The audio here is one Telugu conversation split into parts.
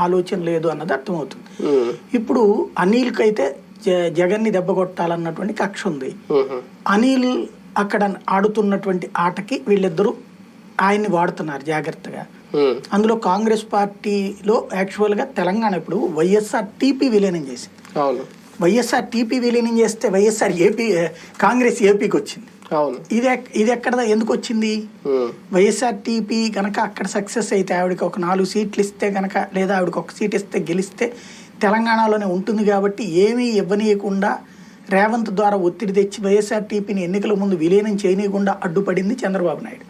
ఆలోచన లేదు అన్నది అర్థమవుతుంది. ఇప్పుడు అనిల్కి అయితే జ- జగన్ని దెబ్బ కొట్టాలన్నటువంటి కక్ష ఉంది. అనిల్ అక్కడ ఆడుతున్నటువంటి ఆటకి వీళ్ళిద్దరూ ఆయన్ని వాడుతున్నారు జాగ్రత్తగా. అందులో కాంగ్రెస్ పార్టీలో యాక్చువల్గా తెలంగాణ ఇప్పుడు వైఎస్ఆర్ టీపీ విలీనం చేసింది. వైఎస్ఆర్ టీపీ విలీనం చేస్తే వైఎస్ఆర్ ఏపీ కాంగ్రెస్ ఏపీకి వచ్చింది. ఇది ఇది ఎక్కడ ఎందుకు వచ్చింది ఉమ్, వైఎస్ఆర్ టీపీ కనుక అక్కడ సక్సెస్ అయితే ఆవిడకి ఒక నాలుగు సీట్లు ఇస్తే కనుక లేదా ఆవిడకి ఒక సీట్ ఇస్తే గెలిస్తే తెలంగాణలోనే ఉంటుంది కాబట్టి ఏమీ ఇవ్వనీయకుండా రేవంత్ ద్వారా ఒత్తిడి తెచ్చి వైఎస్ఆర్ టీపీని ఎన్నికల ముందు విలీనం చేయనీయకుండా అడ్డుపడింది చంద్రబాబు నాయుడు.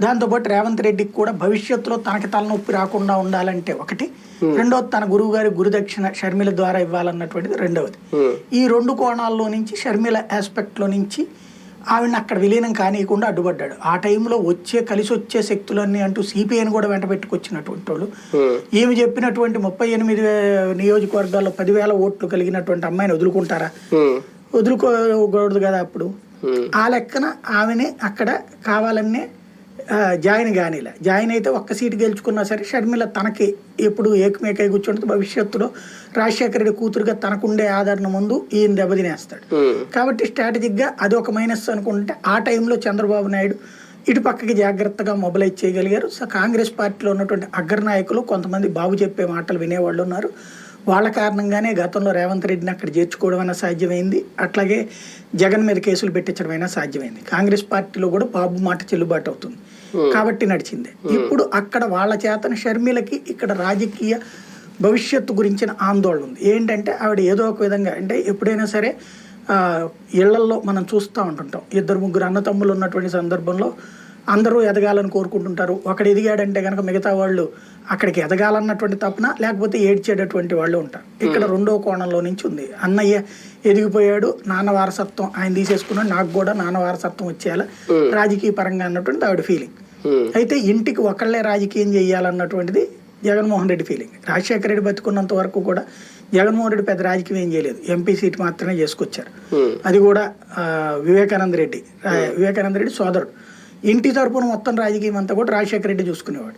దాంతోపాటు రేవంత్ రెడ్డికి కూడా భవిష్యత్తులో తనకి తలనొప్పి రాకుండా ఉండాలంటే ఒకటి. రెండవది తన గురువు గారి గురుదక్షిణ షర్మిల ద్వారా ఇవ్వాలన్నటువంటిది రెండవది. ఈ రెండు కోణాల్లో నుంచి షర్మిల ఆస్పెక్ట్లో నుంచి ఆవిడని అక్కడ విలీనం కానియకుండా అడ్డుపడ్డాడు. ఆ టైంలో వచ్చే కలిసి వచ్చే శక్తులన్నీ అంటూ సిపిఐని కూడా వెంట పెట్టుకొచ్చినటువంటి వాళ్ళు. ఈమె చెప్పినటువంటి ముప్పై ఎనిమిది నియోజకవర్గాల్లో పదివేల ఓట్లు కలిగినటువంటి అమ్మాయిని వదులుకుంటారా? వదులుకోకూడదు కదా అప్పుడు. ఆ లెక్కన ఆమెని అక్కడ కావాలనే జాయిన్ కానిలా. జాయిన్ అయితే ఒక్క సీటు గెలుచుకున్నా సరే షర్మిల తనకి ఎప్పుడు ఏకమేకై కూర్చుంటుంది. భవిష్యత్తులో రాజశేఖర రెడ్డి కూతురుగా తనకుండే ఆదరణ ముందు ఈయన దెబ్బతినేస్తాడు. కాబట్టి స్ట్రాటజిక్గా అది ఒక మైనస్ అనుకుంటే ఆ టైంలో చంద్రబాబు నాయుడు ఇటు పక్కకి జాగ్రత్తగా మొబిలైజ్ చేయగలిగారు. సో కాంగ్రెస్ పార్టీలో ఉన్నటువంటి అగ్రనాయకులు కొంతమంది బాబు చెప్పే మాటలు వినేవాళ్ళు ఉన్నారు. వాళ్ళ కారణంగానే గతంలో రేవంత్ రెడ్డిని అక్కడ చేర్చుకోవడం అయినా సాధ్యమైంది. అట్లాగే జగన్ మీద కేసులు పెట్టించడం అయినా సాధ్యమైంది. కాంగ్రెస్ పార్టీలో కూడా బాబు మాట చెల్లుబాటు అవుతుంది. కాబట్టి నడిచింది. ఇప్పుడు అక్కడ వాళ్ళ చేతన షర్మిలకి ఇక్కడ రాజకీయ భవిష్యత్తు గురించిన ఆందోళన ఉంది. ఏంటంటే ఆవిడ ఏదో ఒక విధంగా అంటే ఎప్పుడైనా సరే ఇళ్ళల్లో మనం చూస్తూ ఉంటుంటాం. ఇద్దరు ముగ్గురు అన్నతమ్ములు ఉన్నటువంటి సందర్భంలో అందరూ ఎదగాలని కోరుకుంటుంటారు. ఒకడు ఎదిగాడంటే కనుక మిగతా వాళ్ళు అక్కడికి ఎదగాలన్నటువంటి తపన లేకపోతే ఏడ్చేటటువంటి వాళ్ళు ఉంటారు. ఇక్కడ రెండో కోణంలో నుంచి ఉంది. అన్నయ్య ఎదిగిపోయాడు నాన్న వారసత్వం ఆయన తీసేసుకున్నాడు నాకు కూడా నాన్న వారసత్వం వచ్చేయాలి రాజకీయ పరంగా అన్నటువంటి ఆవిడ ఫీలింగ్ ఉమ్, అయితే ఇంటికి ఒకళ్ళే రాజకీయం చేయాలన్నటువంటిది జగన్మోహన్ రెడ్డి ఫీలింగ్ రాజశేఖర రెడ్డి బతుకున్నంత వరకు కూడా జగన్మోహన్ రెడ్డి పెద్ద రాజకీయం ఏం చేయలేదు. ఎంపీ సీట్ మాత్రమే చేసుకొచ్చారు. అది కూడా వివేకానంద రెడ్డి వివేకానంద రెడ్డి సోదరుడు. ఇంటి తరపున మొత్తం రాజకీయం అంతా కూడా రాజశేఖర రెడ్డి చూసుకునేవాడు.